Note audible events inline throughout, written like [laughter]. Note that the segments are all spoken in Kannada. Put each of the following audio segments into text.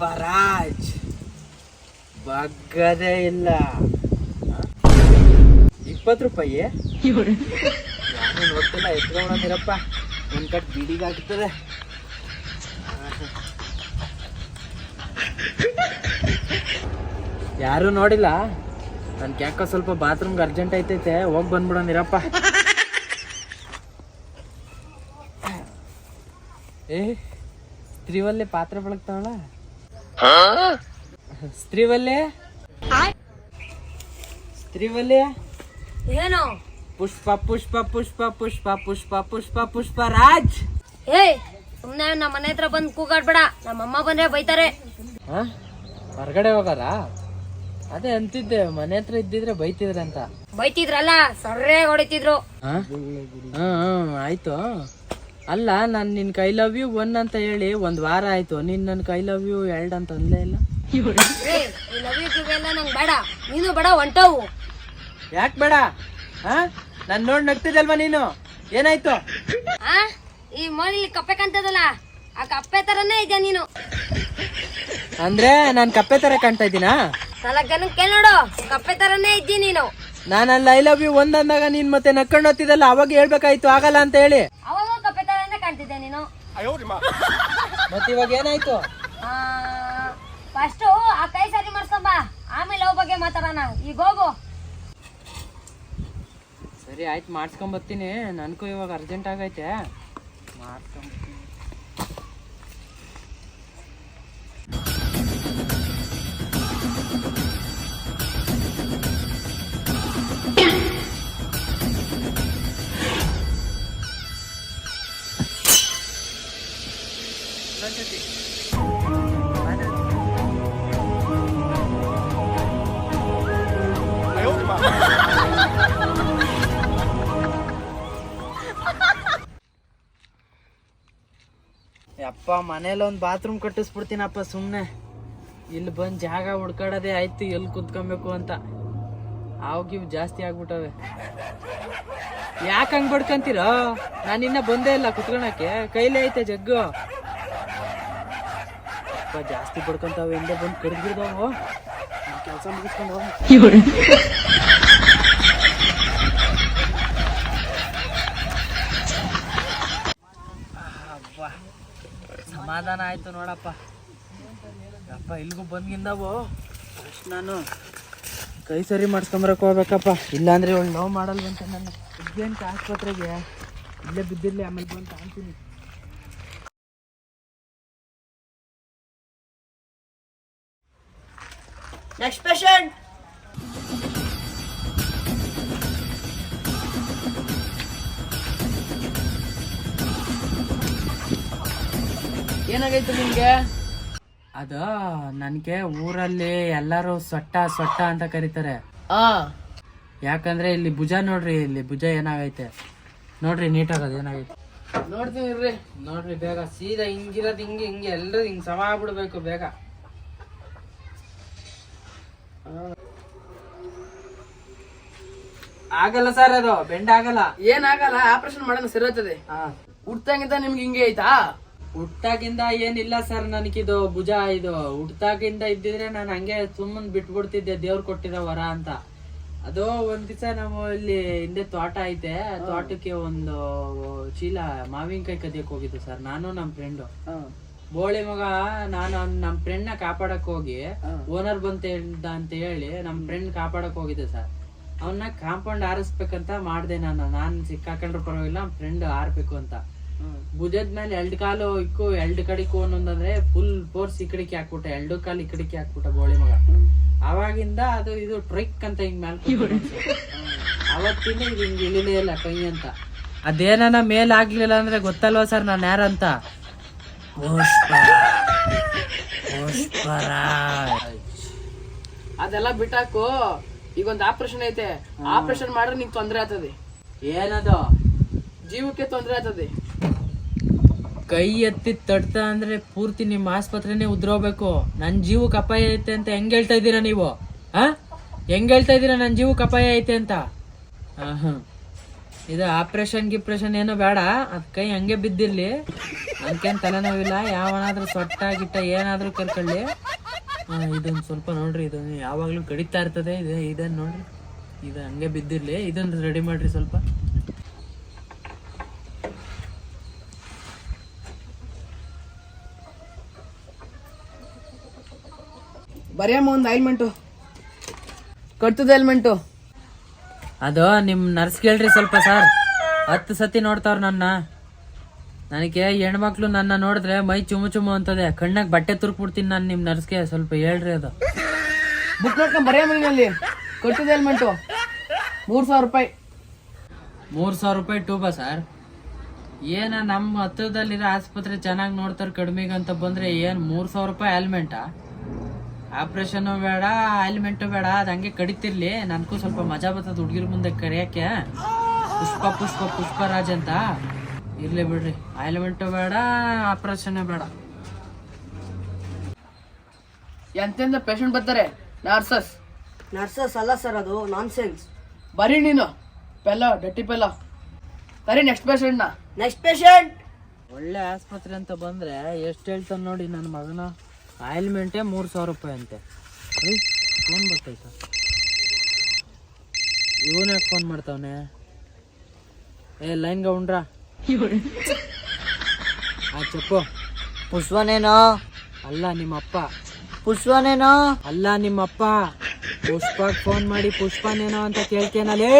ಪುಷ್ಪರಾಜ್ ಬಗ್ಗದೇ ಇಲ್ಲ. ಇಪ್ಪತ್ತು ರೂಪಾಯಿ? ಯಾರು ನೋಡ್ತಿಲ್ಲ ಎತ್ಕೊಂಡಿರಪ್ಪ ಒಂದ್ ಕಟ್ ಬಿಡಿಗೆ ಆಗ್ತದೆ. ಯಾರು ನೋಡಿಲ್ಲ? ನನ್ ಯಾಕೋ ಸ್ವಲ್ಪ ಬಾತ್ರೂಮ್ಗೆ ಅರ್ಜೆಂಟ್ ಐತೈತೆ ಹೋಗಿ ಬಂದ್ಬಿಡೋನಿರಪ್ಪ ಏ ಸ್ತ್ರೀವಲ್ಲೇ ಪಾತ್ರೆ ಬೆಳಗ್ತಾವಳ ಸ್ತ್ರೀವಲ್ಲೇ? ಸ್ತ್ರೀವಲ್ಲೆ? ಏನು? ಪುಷ್ಪ ಪುಷ್ಪ ಪುಷ್ಪ ಪುಷ್ಪ ಪುಷ್ಪ ಪುಷ್ಪ ಪುಷ್ಪ ರಾಜ್! ಏಯ್ ಸುಮ್ನೆ ನಮ್ಮ ಮನೆ ಹತ್ರ ಬಂದು ಕೂಗಾಡ್ಬೇಡ. ನಮ್ಮ ಅಮ್ಮ ಬಂದ್ರೆ ಬೈತಾರೆ. ಹಾ? ಹೊರಗಡೆ ಹೋಗಾರ ಅದೇ ಅಂತಿದ್ದೆ ಮನೆ ಹತ್ರ ಇದ್ದಿದ್ರೆ ಬೈತಿದ್ರಂತ. ಬೈತಿದ್ರಲ್ಲ ಸರ್ರೆ ಹೊಡಿತಿದ್ರು. ಹ, ಹ, ಆಯ್ತು. ಅಲ್ಲ ನಾನು ನಿನ್ನ ಕೈ ಲವ್ ಯು ಒನ್ ಅಂತ ಹೇಳಿ ಒಂದ್ ವಾರ ಆಯ್ತು. ನಿನ್ನ ನನ್ನ ಕೈ ಲವ್ ಯು ಎರಡ್ ಅಂತ ಅಂದ್ಲೇ ಇಲ್ಲ? ನಂಗ್ ಬೇಡ. ನೀನು ಬೇಡ ಹೊಂಟವು ಯಾಕ್ ಬೇಡ? ಹಾ ನಾನು ನೋಡ್ ನಗ್ತಿದ್ದಲ್ವಾ ನೀನು? ಏನಾಯ್ತು? ಆ ಈ ಮೋಲಿ ಕಪ್ಪೆ ಕಾಣ್ತದಲ್ಲ ಆ ಕಪ್ಪೆ ತರನೇ ಇದೆಯಾ ನೀನು? ಅಂದ್ರೆ ನಾನ್ ಕಪ್ಪೆ ತರ ಕಾಣ್ತಾ ಇದ್ದೀನಾ? ಜನಕ್ಕೆ ಕೇಳ್ ನೋಡು ಕಪ್ಪೆ ತರನೇ ಇದ್ದಿ ನೀನು. ನಾನು ಅಲ್ಲಿ ಐ ಲವ್ ಯು ಒಂದ್ ಅಂದಾಗ ನೀನ್ ಮತ್ತೆ ನಕ್ಕೊಂಡು ಹೋಗ್ತಿದ್ದಲ್ಲ ಅವಾಗ ಹೇಳ್ಬೇಕಾಯ್ತು ಆಗಲ್ಲ ಅಂತ ಹೇಳಿ ಅವಾಗ ಕಪ್ಪೆ ತರನೇ ಕಾಣ್ತಿದ್ದೆ ನೀನು [laughs] ಮತ್ತೆ ಇವಾಗ ಏನಾಯ್ತು? ಫಸ್ಟು ಆ ಕೈ ಸರಿ ಮಾಡ್ಸ್ಕೊಂಬ ಆಮೇಲೆ ಅವ್ ಬಗ್ಗೆ ಮಾತಾಡೋಣ. ಈಗ ಹೋಗು. ಸರಿ ಆಯ್ತು ಮಾಡ್ಸ್ಕೊಂಡ್ ಬರ್ತೀನಿ. ನನ್ಗೂ ಇವಾಗ ಅರ್ಜೆಂಟ್ ಆಗೈತೆ. ಮಾಡ್ಸ್ಕೊಂಬರ್ತೀನಿ ಯಪ್ಪ ಮನೇಲಿ ಒಂದು ಬಾತ್ರೂಮ್ ಕಟ್ಟಿಸ್ಬಿಡ್ತೀನಪ್ಪ ಸುಮ್ಮನೆ ಇಲ್ಲಿ ಬಂದು ಜಾಗ ಹುಡ್ಕಾಡೋದೇ ಆಯ್ತು ಎಲ್ಲಿ ಕುತ್ಕೊಬೇಕು ಅಂತ. ಆವಾಗಿವ್ ಜಾಸ್ತಿ ಆಗ್ಬಿಟ್ಟವೆ. ಯಾಕೆ ಹಂಗೆ ಬಡ್ಕಂತೀರೋ? ನಾನು ಇನ್ನ ಬಂದೇ ಇಲ್ಲ ಕುತ್ಕೊಳಕ್ಕೆ. ಕೈಲೇ ಐತೆ ಜಗ್ಗು. ಜಾಸ್ತಿ ಬಡ್ಕೊಂತಾವೆ ಹಿಂದೆ ಬಂದು ಕಡ್ದಿರ್ದಾವು ಕೆಲಸ ಮುಗಿಸ್ಕೊಂಡು ಸಮಾಧಾನ ಆಯ್ತು ನೋಡಪ್ಪ. ಅಪ್ಪ ಇಲ್ಲಿಗೂ ಬಂದ್ಗಿಂದವು. ಫಸ್ಟ್ ನಾನು ಕೈ ಸರಿ ಮಾಡಿಸ್ಕೊಂಬರಕ್ಕೆ ಹೋಗ್ಬೇಕಪ್ಪ. ಇಲ್ಲಾಂದ್ರೆ ಇವಳು ಲವ್ ಮಾಡಲ್ವಂತ ನನ್ನ ಅರ್ಜೆಂಟ್ ಆಸ್ಪತ್ರೆಗೆ ಇಲ್ಲೇ ಬಿದ್ದಿರಲಿ, ಆಮೇಲೆ ಬಂದು ಕಾಣ್ತೀನಿ. ನೆಕ್ಸ್ಟ್ ಪೇಷಂಟ್ ಏನಾಗೈತೆ ನಿಮಗೆ? ಅದ ನನ್ಗೆ ಊರಲ್ಲಿ ಎಲ್ಲರೂ ಸೊಟ್ಟ ಸೊಟ್ಟ ಅಂತ ಕರೀತಾರೆ. ಆ. ಯಾಕಂದ್ರೆ ಇಲ್ಲಿ ಭುಜ ನೋಡ್ರಿ ಇಲ್ಲಿ ಭುಜ ಏನಾಗೈತೆ? ನೋಡ್ರಿ ನೀಟಾಗದ ಏನಾಗೈತೆ? ನೋಡ್ತೀನಿ ನೋಡ್ರಿ ಬೇಗ ಸೀದಾ ಹಿಂಗಿರೋದು ಹಿಂಗೆ ಹಿಂಗೆ ಎಲ್ಲರೂ ಹಿಂಗೆ ಸಮ ಆಗ್ಬಿಡ್ಬೇಕು ಬೇಗ. ಆಗಲ್ಲ ಸರ್ ಅದು ಬೆಂಡ್ ಆಗಲ್ಲ. ಏನಾಗಲ್ಲ ಆಪರೇಷನ್ ಮಾಡೋಣ ಸರಿಯೋತದೆ ಹುಟ್ಟಾಗಿಂದ ನಿಮ್ಗೆ ಹಿಂಗೆ ಐತಾ ಹುಟ್ಟಾಗಿಂದ ಏನಿಲ್ಲ ಸರ್ ನನಗಿದು ಭುಜ ಇದು. ಹುಟ್ಟಾಗಿಂದ ಇದ್ದಿದ್ರೆ ನಾನು ಹಂಗೆ ಸುಮ್ಮನ್ ಬಿಟ್ಬಿಡ್ತಿದ್ದೆ ದೇವ್ರು ಕೊಟ್ಟಿರೋ ವರ ಅಂತ. ಅದು ಒಂದ್ ದಿವಸ ನಾವು ಇಲ್ಲಿ ಹಿಂದೆ ತೋಟ ಐತೆ ತೋಟಕ್ಕೆ ಒಂದು ಚೀಲ ಮಾವಿನಕಾಯಿ ಕದಿಯಕ್ ಹೋಗಿದ್ದು ಸರ್. ನಾನು ನಮ್ ಫ್ರೆಂಡು ಬೋಳಿ ಮಗ ನಾನು ನಮ್ ಫ್ರೆಂಡ್ನ ಕಾಪಾಡಕ್ ಹೋಗಿ ಓನರ್ ಬಂತ ಹೇಳ್ದ ಅಂತ ಹೇಳಿ ನಮ್ ಫ್ರೆಂಡ್ ಕಾಪಾಡಕ್ ಹೋಗಿದ್ದೆ ಸರ್ ಅವನ್ನ ಕಾಂಪೌಂಡ್ ಆರಿಸ್ಬೇಕಂತ ಮಾಡ್ದೆ ನಾನು. ನಾನ್ ಸಿಕ್ಕಾಕೊಂಡ್ರೆ ಪರವಾಗಿಲ್ಲ ನಮ್ ಫ್ರೆಂಡ್ ಆರ್ಬೇಕು ಅಂತ. ಭುಜದ ಮೇಲೆ ಎರಡ್ ಕಾಲು ಇಕ್ಕು ಎರಡ್ ಕಡಿಕು ಒಂದೊಂದಂದ್ರೆ ಫುಲ್ ಫೋರ್ಸ್ ಈ ಕಡೆಗೆ ಹಾಕ್ಬಿಟ್ಟ ಎರಡು ಕಾಲು ಈ ಕಡೆಗೆ ಹಾಕ್ಬಿಟ್ಟ ಬೋಳಿ ಮಗ. ಅವಾಗಿಂದ ಅದು ಇದು ಟ್ರಿಕ್ ಅಂತ ಹಿಂಗ್ ಮ್ಯಾಲ್ ಅವತ್ತಿಂದ ಇದು ಹಿಂಗ್ ಇಳಿಲೇ ಇಲ್ಲ ಕೈ ಅಂತ. ಅದೇನ ಮೇಲ್ ಆಗ್ಲಿಲ್ಲ ಅಂದ್ರೆ ಗೊತ್ತಲ್ವಾ ಸರ್ ನಾನ್ ಯಾರಂತ? ಪುಷ್ಪ. ಪುಷ್ಪರಾಜ್ ಅದೆಲ್ಲ ಬಿಟ್ಟಾಕು ಈಗ ಒಂದ್ ಆಪರೇಷನ್ ಐತೆ. ಆಪರೇಷನ್ ಮಾಡ್ರೆ ನಿಂಗೆ ತೊಂದ್ರೆ ಆತದೆ ಏನದು? ಜೀವಕ್ಕೆ ತೊಂದ್ರೆ ಆತದೆ ಕೈ ಎತ್ತಿ ತಡ್ತ ಅಂದ್ರೆ ಪೂರ್ತಿ ನಿಮ್ಮ ಆಸ್ಪತ್ರೆನೇ ಉದ್ರೋಗ್ಬೇಕು ನನ್ ಜೀವಕ್ಕೆ ಅಪಾಯ ಐತೆ ಅಂತ ಹೆಂಗ್ ಹೇಳ್ತಾ ಇದ್ದೀರಾ ನೀವು? ಆ ಹೆಂಗ್ ಹೇಳ್ತಾ ಇದ್ದೀರಾ ನನ್ ಜೀವಕ್ಕೆ ಅಪಾಯ ಐತೆ ಅಂತ. ಇದು ಆಪರೇಷನ್ ಗಿಪ್ರೇಷನ್ ಏನೋ ಬೇಡ. ಅದ್ ಕೈ ಹಂಗೆ ಬಿದ್ದಿರ್ಲಿ. ಅದಕ್ಕೇನು ತಲೆನೋವಿಲ್ಲ ಯಾವನಾದ್ರೂ ಸೊಟ್ಟ ಗಿಟ್ಟ ಏನಾದರೂ ಕರ್ಕೊಳ್ಳಿ. ಇದೊಂದು ಸ್ವಲ್ಪ ನೋಡ್ರಿ ಇದು ಯಾವಾಗಲೂ ಕಡಿತಾ ಇರ್ತದೆ ಇದು ಇದನ್ನು ನೋಡ್ರಿ. ಇದು ಹಂಗೆ ಬಿದ್ದಿರಲಿ ಇದನ್ನು ರೆಡಿ ಮಾಡ್ರಿ ಸ್ವಲ್ಪ. ಬರೆಯಮ್ಮ ಒಂದು ಐಲ್ಮೆಂಟು ಕಟ್ತದೆ ಆಯಿಲ್ಮೆಂಟು ಅದು ನಿಮ್ಮ ನರ್ಸ್ ಕೇಳ್ರಿ ಸ್ವಲ್ಪ ಸರ್. ಹತ್ತು ಸತಿ ನೋಡ್ತಾವ್ರ ನನ್ನ. ನನಗೆ ಹೆಣ್ಮಕ್ಳು ನನ್ನ ನೋಡಿದ್ರೆ ಮೈ ಚುಮು ಚುಮು ಅಂತದೆ. ಕಣ್ಣಾಗ ಬಟ್ಟೆ ತುರ್ಕ್ಬಿಡ್ತೀನಿ ನಾನು ನಿಮ್ಮ ನರ್ಸ್ಗೆ ಸ್ವಲ್ಪ ಹೇಳ್ರಿ ಅದು. ಬುಕ್ ನೋಡ್ಕೊಂಡು ಬರೆಯ ಮನೆಯಲ್ಲಿ ಕೊಟ್ಟಿದೆ ಹೆಲ್ಮೆಂಟು ಮೂರು ಸಾವಿರ ರೂಪಾಯಿ. ಮೂರು ಸಾವಿರ ರೂಪಾಯಿ ಟೂಬಾ ಸರ್? ಏನ ನಮ್ಮ ಹತ್ತಿರದಲ್ಲಿರೋ ಆಸ್ಪತ್ರೆ ಚೆನ್ನಾಗಿ ನೋಡ್ತಾರೆ ಕಡಿಮೆಗೆ ಅಂತ ಬಂದ್ರೆ ಏನು ಮೂರು ಸಾವಿರ ರೂಪಾಯಿ ಆಲ್ಮೆಂಟಾ ಆಪ್ರೇಷನು ಬೇಡ ಆಲ್ಮೆಂಟು ಬೇಡ ಅದು ಹಂಗೆ ಕಡಿತಿರ್ಲಿ. ನನಗೂ ಸ್ವಲ್ಪ ಮಜಾ ಬರ್ತದೆ ಹುಡುಗಿರ ಮುಂದೆ ಕರೆಯೋಕ್ಕೆ. ಪುಷ್ಪ ಪುಷ್ಪ ಪುಷ್ಪರಾಜ್ ಅಂತ. ಇರ್ಲಿ ಬಿಡ್ರಿ. ಆಯಿಲ್ಮೆಂಟು ಬೇಡ ಆಪ್ರೇಷನ್ನೇ ಬೇಡ. ಎಂತೆಂದ ಪೇಷಂಟ್ ಬರ್ತಾರೆ? ನರ್ಸಸ್ ನರ್ಸಸ್ ಅಲ್ಲ ಸರ್ ಅದು ನಾನ್ ಸೆನ್ಸ್ ಬರಿ ನೀನು. ಪೆಲ್ಲ ಡಟ್ಟಿ ಪೆಲ್ಲ. ಸರಿ ನೆಕ್ಸ್ಟ್ ಪೇಷಂಟ್ನ ನೆಕ್ಸ್ಟ್ ಪೇಷಂಟ್ ಒಳ್ಳೆ ಆಸ್ಪತ್ರೆ ಅಂತ ಬಂದ್ರೆ ಎಷ್ಟು ಹೇಳ್ತಾನೆ ನೋಡಿ ನನ್ನ ಮಗನ. ಆಯಿಲ್ಮೆಂಟೇ ಮೂರು ಸಾವಿರ ರೂಪಾಯಿ ಅಂತೆ. ಫೋನ್ ಬರ್ತೈತ ಇವನೇ ಫೋನ್ ಮಾಡ್ತಾವನೆ. ಏ ಲೈನ್ಗೆ ಗೌಂಡ್ರ. [laughs] ಆ చెప్పు ಪುಷ್ಪನೇನೋ ಅಲ್ಲ ನಿಮ್ಮಪ್ಪ ಪುಷ್ಪನೇನೋ ಅಲ್ಲ ನಿಮ್ಮಪ್ಪ ಪುಷ್ಪಕ್ ಫೋನ್ ಮಾಡಿ ಪುಷ್ಪನೇನೋ ಅಂತ ಕೇಳ್ತೇನಲ್ಲಿ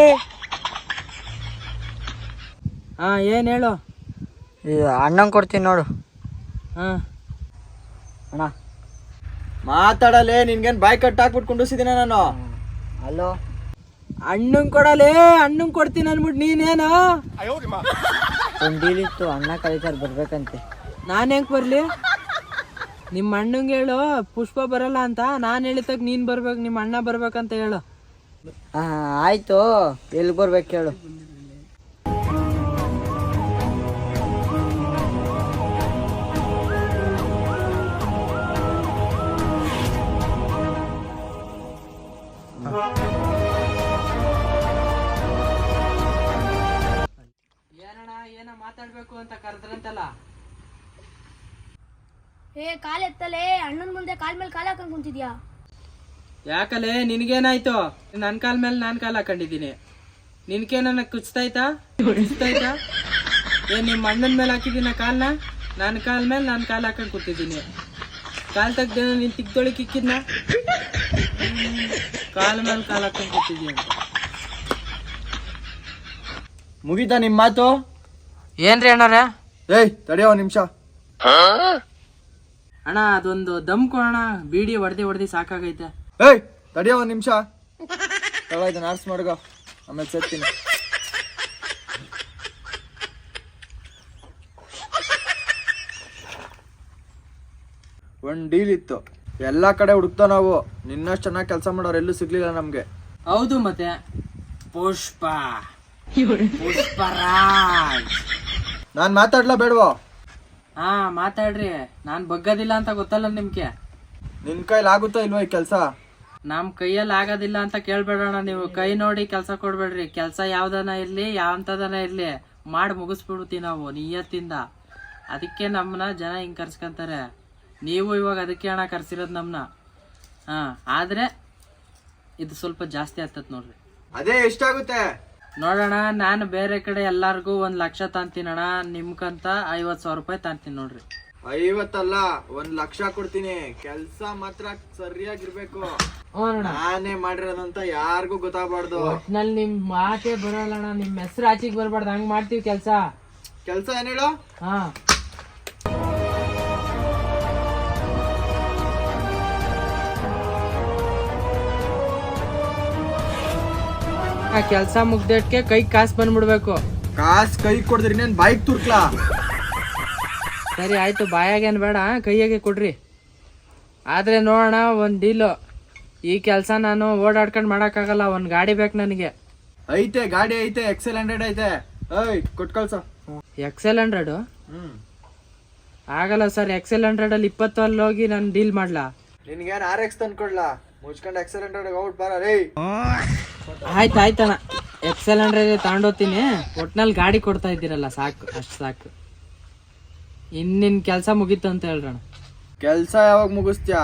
ಹಾ ಏನ್ ಹೇಳು ಅಣ್ಣಂಗೆ ಕೊಡ್ತೀನಿ ನೋಡು ಹಾ ಅಣ್ಣ ಮಾತಾಡಲೇ ನಿನ್ಗೇನ್ ಬಾಯ್ ಕಟ್ ಹಾಕ್ಬಿಟ್ಟು ಕುಂಡಿಸಿದಿನ ನಾನು ಹಲೋ ಅಣ್ಣಂಗ್ ಕೊಡಲೇ ಅಣ್ಣಂಗ್ ಕೊಡ್ತೀನಿ ಅನ್ಬಿಟ್ಟು ನೀನೇನು ಇತ್ತು ಅಣ್ಣ ಕರೀತಾರೆ ಬರ್ಬೇಕಂತೆ. ನಾನು ಹೆಂಗೆ ಬರಲಿ? ನಿಮ್ಮ ಅಣ್ಣಂಗೆ ಹೇಳು, ಪುಷ್ಪ ಬರಲ್ಲ ಅಂತ. ನಾನು ಹೇಳಿದಾಗ ನೀನು ಬರ್ಬೇಕು ನಿಮ್ಮ ಅಣ್ಣ ಬರ್ಬೇಕಂತ ಹೇಳು. ಆಯಿತು. ಎಲ್ಲಿ ಬರ್ಬೇಕು ಹೇಳು ಏನಣ್ಣ ಮಾತಾಡ್ಬೇಕು ಅಂತ ಕರೆದ್ರಂತಲ್ಲ. ಏ ಕಾಲ್ ಎತ್ತಲೇ ಅಣ್ಣನ ಮುಂದೆ ಕಾಲ್ ಮೇಲೆ ಕಾಲ್ ಹಾಕೊಂಡ್ ಕುಂತಿದ್ಯಾ? ಯಾಕಲೇ ನಿನ್ಗೇನಾಯ್ತು? ನನ್ ಕಾಲ್ ಮೇಲೆ ನಾನ್ ಕಾಲ್ ಹಾಕೊಂಡಿದೀನಿ ನಿನ್ಗೆ ನನ್ನ ಕುಚ್ತೈತಾ ಕುಚ್ತೈತಾ ಏನ್ ನಿಮ್ಮ ಅಣ್ಣನ ಮೇಲೆ ಹಾಕಿದ್ದೀನ ಕಾಲ್ನ? ನನ್ನ ಕಾಲ್ ಮೇಲೆ ನಾನು ಕಾಲ್ ಹಾಕೊಂಡ್ ಕೂತಿದ್ದೀನಿ. ಕಾಲ್ ತೆಗ್ದ ನೀನ್ ತಿಕ್ತೊಳಿ ಇಕ್ಕಿದ್ನ ಕಾಲ್ ಮೇಲೆ ಕಾಲ್ ಹಾಕೊಂಡ್ ಕೂತಿದ್ದೀನಿ. ಮುಗಿತಾ ನಿಮ್ ಮಾತು? ಏನ್ರಿ ಅಣ್ಣರೇ? ಏಯ್ ತಡಿಯೋ ಒಂದ್ ನಿಮಿಷ. ಅಣ್ಣ ಅದೊಂದು ದಮ್ ಕೊಡೋಣ ಬೀಡಿ ಹೊಡೆದಿ ಹೊಡೆದಿ ಸಾಕಾಗೈತೆ. ಏಯ್ ತಡಿಯೋ ಒಂದ್ ನಿಮಿಷ. ಇದು ನರ್ಸ್ ಮಾಡ್ಗೋ. ಆಮೇಲೆ ಸೇರ್ತೀನಿ ಒಂದ್ ಡೀಲ್ ಇತ್ತು. ಎಲ್ಲಾ ಕಡೆ ಹುಡುಕ್ತಾ ನಾವು. ನಿನ್ನಷ್ಟು ಚೆನ್ನಾಗಿ ಕೆಲಸ ಮಾಡೋರು ಎಲ್ಲೂ ಸಿಗ್ಲಿಲ್ಲ ನಮ್ಗೆ. ಹೌದು ಮತ್ತೆ. ಪುಷ್ಪ. ಪುಷ್ಪರಾಜ್. ನಾನ್ ಮಾತಾಡ್ಲಾ ಬೇಡವೋ? ಹಾ ಮಾತಾಡ್ರಿ. ನಾನ್ ಬಗ್ಗದಿಲ್ಲ ಅಂತ ಗೊತ್ತಲ್ಲ ನಿಮ್ಗೆ? ನಿನ್ ಕೈಲಿ ಆಗುತ್ತೋ ಇಲ್ವೋ ಈ ಕೆಲಸ? ನಮ್ ಕೈಯಲ್ಲಿ ಆಗೋದಿಲ್ಲ ಅಂತ ಕೇಳ್ಬೇಡೋಣ ನೀವು. ಕೈ ನೋಡಿ ಕೆಲಸ ಕೊಡ್ಬೇಡ್ರಿ. ಕೆಲಸ ಯಾವ್ದನ ಇರ್ಲಿ ಯಾವಂತದನ ಇರ್ಲಿ ಮಾಡಿ ಮುಗಿಸ್ಬಿಡ್ತೀವಿ ನಾವು ನಿಯತ್ತಿಂದ. ಅದಕ್ಕೆ ನಮ್ಮನ್ನ ಜನ ಹಿಂಗ್ ಕರ್ಸ್ಕೊಂತಾರೆ. ನೀವು ಇವಾಗ ಅದಕ್ಕೆ ಹಣ ಕರ್ಸಿರೋದು ನಮ್ಮನ್ನ ಹಾ ಆದ್ರೆ ಇದು ಸ್ವಲ್ಪ ಜಾಸ್ತಿ ಆಗ್ತತ್ ನೋಡ್ರಿ. ಅದೇ ಎಷ್ಟಾಗುತ್ತೆ? ನೋಡೋಣ ನಾನು ಬೇರೆ ಕಡೆ ಎಲ್ಲಾರ್ಗೂ ಒಂದ್ ಲಕ್ಷ ತಾಂತೀನಣ್ಣ ನಿಮ್ಕಂತ ಐವತ್ ಸಾವಿರ ರೂಪಾಯಿ ತಾಂತೀನಿ ನೋಡ್ರಿ. ಐವತ್ತಲ್ಲ ಒಂದ್ ಲಕ್ಷ ಕೊಡ್ತೀನಿ. ಕೆಲ್ಸ ಮಾತ್ರ ಸರಿಯಾಗಿರ್ಬೇಕು. ನಾನೇ ಮಾಡಿರೋದಂತ ಯಾರಿಗೂ ಗೊತ್ತಾಗ್ಬಾರ್ದು. ಒಟ್ನಲ್ಲಿ ನಿಮ್ ಮಾತೇ ಬರಲ್ಲಣ್ಣ ನಿಮ್ ಹೆಸರು ಆಚೆಗೆ ಬರ್ಬಾರ್ದು ಹಂಗ್ ಮಾಡ್ತೀವಿ ಕೆಲ್ಸ. ಕೆಲ್ಸ ಏನ್ ಹೇಳು? ಹಾ. ಆ ಕೆಲ್ಸ ಮುಗ್ದಕ್ಕೆ ಕೈ ಕಾಸು ಬಂದ್ಬಿಡ್ಬೇಕು. ಕಾಸ್ ಕೈ ಕೊಡಿದ್ರಿ ನೀನ್ ಬೈಕ್ ತುರ್ಕ್ಲಾ? ಸರಿ ಆಯ್ತು ಬಾಯಾಗೇನ್ ಬೇಡ ಕೈಯಾಗೆ ಕೊಡ್ರಿ. ಆದ್ರೆ ನೋಡೋಣ ಒಂದ್ ಡೀಲು. ಈ ಕೆಲಸ ನಾನು ಓಡಾಡ್ಕೊಂಡು ಮಾಡಕ್ಕಾಗಲ್ಲ ಒಂದ್ ಗಾಡಿ ಬೇಕು ನನಗೆ. ಐತೆ ಗಾಡಿ ಐತೆ ಎಕ್ಸೆಲ್ ಹಂಡ್ರೆಡ್ ಐತೆ. ಏಯ್ ಕೊಟ್ ಕಳ್ಸ ಎಕ್ಸೆಲ್ ಹಂಡ್ರೆಡು ಹ್ಮ್. ಆಗಲ್ಲ ಸರ್ ಎಕ್ಸೆಲ್ ಹಂಡ್ರೆಡ್ ಅಲ್ಲಿ ಇಪ್ಪತ್ತು ಅಲ್ಲಿ ಹೋಗಿ ನಾನು ಡೀಲ್ ಮಾಡ್ಲಾ? ನಿನ್ಗೇನು ಆರ್ ಎಕ್ಸ್ ತಂದ್ಕೊಡ್ಲಾ? ಮುಚ್ಕೊಂಡು ಎಕ್ಸೆಲ್ ಹಂಡ್ರೆಡ್ ಔಟ್ ಬಾರ ರೇ ಆಯ್ತು ಆಯ್ತಣ್ಣ ಎಕ್ಸೆಲ್ ಹಂಡ್ರೆಡ್ ತಗೊಂಡೋಗ್ತೀನಿ. ಒಟ್ನಲ್ಲಿ ಗಾಡಿ ಕೊಡ್ತಾ ಇದ್ದೀರಲ್ಲ ಸಾಕು ಅಷ್ಟು ಸಾಕು. ಇನ್ನಿನ್ ಕೆಲಸ ಮುಗೀತು ಅಂತ ಹೇಳ್ರಣ ಕೆಲಸ ಯಾವಾಗ ಮುಗಿಸ್ತ್ಯಾ?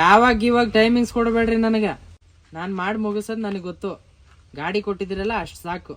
ಯಾವಾಗ ಇವಾಗ ಟೈಮಿಂಗ್ಸ್ ಕೊಡಬೇಡ್ರಿ ನನಗೆ. ನಾನು ಮಾಡಿ ಮುಗಿಸೋದು ನನಗೆ ಗೊತ್ತು. ಗಾಡಿ ಕೊಟ್ಟಿದ್ದೀರಲ್ಲ ಅಷ್ಟು ಸಾಕು.